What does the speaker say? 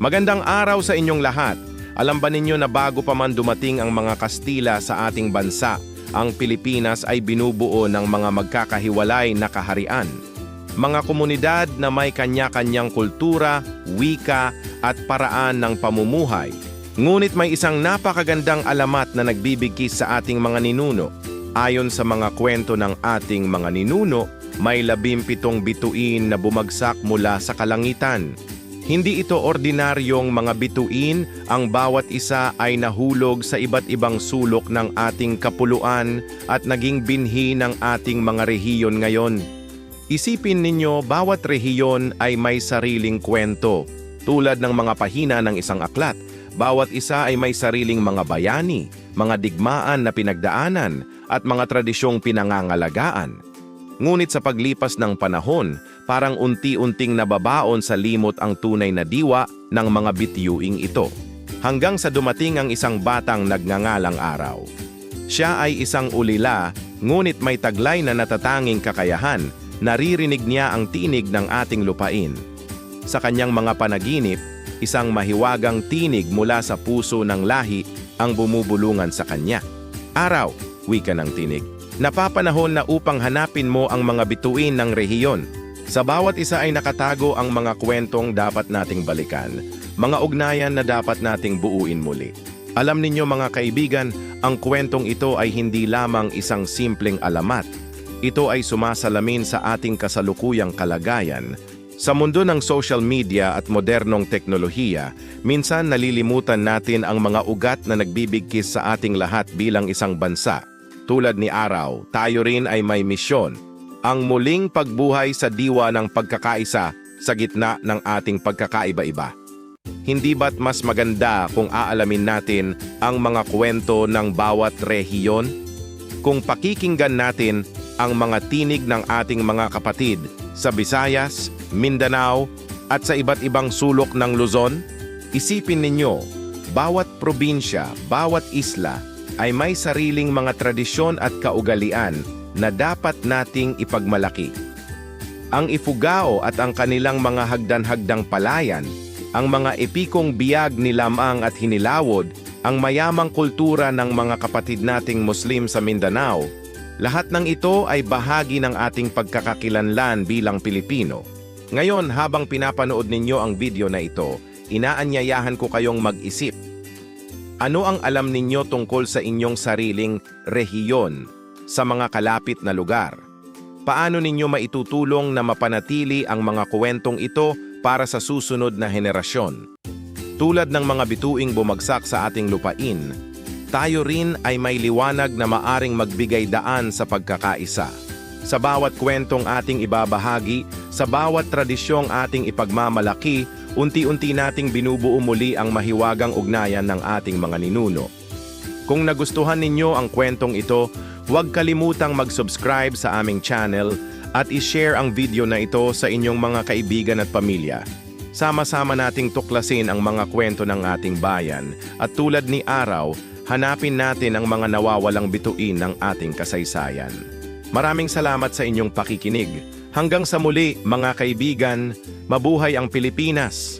Magandang araw sa inyong lahat. Alam ba ninyo na bago pa man dumating ang mga Kastila sa ating bansa, ang Pilipinas ay binubuo ng mga magkakahiwalay na kaharian. Mga komunidad na may kanya-kanyang kultura, wika at paraan ng pamumuhay. Ngunit may isang napakagandang alamat na nagbibigkis sa ating mga ninuno. Ayon sa mga kwento ng ating mga ninuno, may labimpitong bituin na bumagsak mula sa kalangitan. Hindi ito ordinaryong mga bituin, ang bawat isa ay nahulog sa iba't ibang sulok ng ating kapuluan at naging binhi ng ating mga rehiyon ngayon. Isipin ninyo, bawat rehiyon ay may sariling kwento. Tulad ng mga pahina ng isang aklat, bawat isa ay may sariling mga bayani, mga digmaan na pinagdaanan, at mga tradisyong pinangangalagaan. Ngunit sa paglipas ng panahon, parang unti-unting nababaon sa limot ang tunay na diwa ng mga bityuing ito. Hanggang sa dumating ang isang batang nagngangalang araw. Siya ay isang ulila, ngunit may taglay na natatanging kakayahan, naririnig niya ang tinig ng ating lupain. Sa kanyang mga panaginip, isang mahiwagang tinig mula sa puso ng lahi ang bumubulungan sa kanya. Araw, wika ng tinig. Napapanahon na upang hanapin mo ang mga bituin ng rehiyon. Sa bawat isa ay nakatago ang mga kwentong dapat nating balikan, mga ugnayan na dapat nating buuin muli. Alam ninyo mga kaibigan, ang kwentong ito ay hindi lamang isang simpleng alamat. Ito ay sumasalamin sa ating kasalukuyang kalagayan. Sa mundo ng social media at modernong teknolohiya, minsan nalilimutan natin ang mga ugat na nagbibigkis sa ating lahat bilang isang bansa. Tulad ni Araw, tayo rin ay may misyon. Ang muling pagbuhay sa diwa ng pagkakaisa sa gitna ng ating pagkakaiba-iba. Hindi ba't mas maganda kung aalamin natin ang mga kwento ng bawat rehiyon? Kung pakikinggan natin ang mga tinig ng ating mga kapatid sa Visayas, Mindanao at sa iba't ibang sulok ng Luzon, isipin ninyo, bawat probinsya, bawat isla ay may sariling mga tradisyon at kaugalian na dapat nating ipagmalaki. Ang Ifugao at ang kanilang mga hagdan-hagdang palayan, ang mga epikong biyag ni Lamang at Hinilawod, ang mayamang kultura ng mga kapatid nating Muslim sa Mindanao, lahat ng ito ay bahagi ng ating pagkakakilanlan bilang Pilipino. Ngayon, habang pinapanood ninyo ang video na ito, inaanyayahan ko kayong mag-isip ano ang alam ninyo tungkol sa inyong sariling rehiyon sa mga kalapit na lugar? Paano ninyo maitutulong na mapanatili ang mga kwentong ito para sa susunod na henerasyon? Tulad ng mga bituing bumagsak sa ating lupain, tayo rin ay may liwanag na maaring magbigay daan sa pagkakaisa. Sa bawat kwentong ating ibabahagi, sa bawat tradisyong ating ipagmamalaki, unti-unti nating binubuo muli ang mahiwagang ugnayan ng ating mga ninuno. Kung nagustuhan ninyo ang kwentong ito, huwag kalimutang mag-subscribe sa aming channel at i-share ang video na ito sa inyong mga kaibigan at pamilya. Sama-sama nating tuklasin ang mga kwento ng ating bayan at tulad ni Araw, hanapin natin ang mga nawawalang bituin ng ating kasaysayan. Maraming salamat sa inyong pakikinig. Hanggang sa muli, mga kaibigan, mabuhay ang Pilipinas!